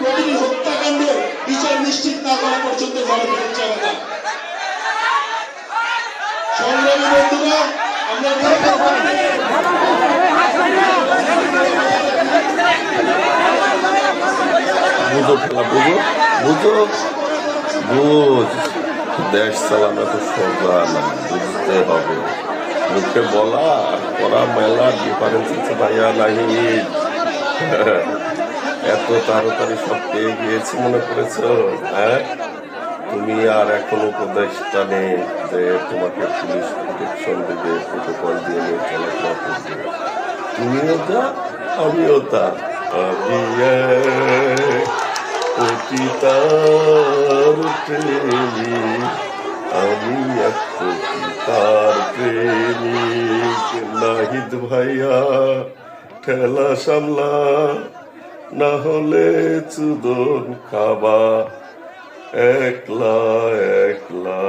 প্রতিটি হত্যাকাণ্ডের বিচার নিশ্চিত না করা পর্যন্ত গণবিরোধ চলে না। সংগ্রামী বন্ধুরা, আমরা বলা করা মেলা ডিফারেন্স ভাইয়া নাহি এত তাড়াতাড়ি সব পেয়ে গিয়েছি মনে করেছ হ্যাঁ? তুমি আর এখন উপদেশটা নেই যে তোমাকে পুলিশ প্রোটেকশন দেবে প্রোটোকল দিয়ে নিয়ে করবে। তুমিও তা আমিও তা। আমি প্রেমিক আমি এক পতিতার প্রেমিক। নাহিদ ভাইয়া, ঠেলা সামলা না হলে চুদন খাবা। একলা একলা।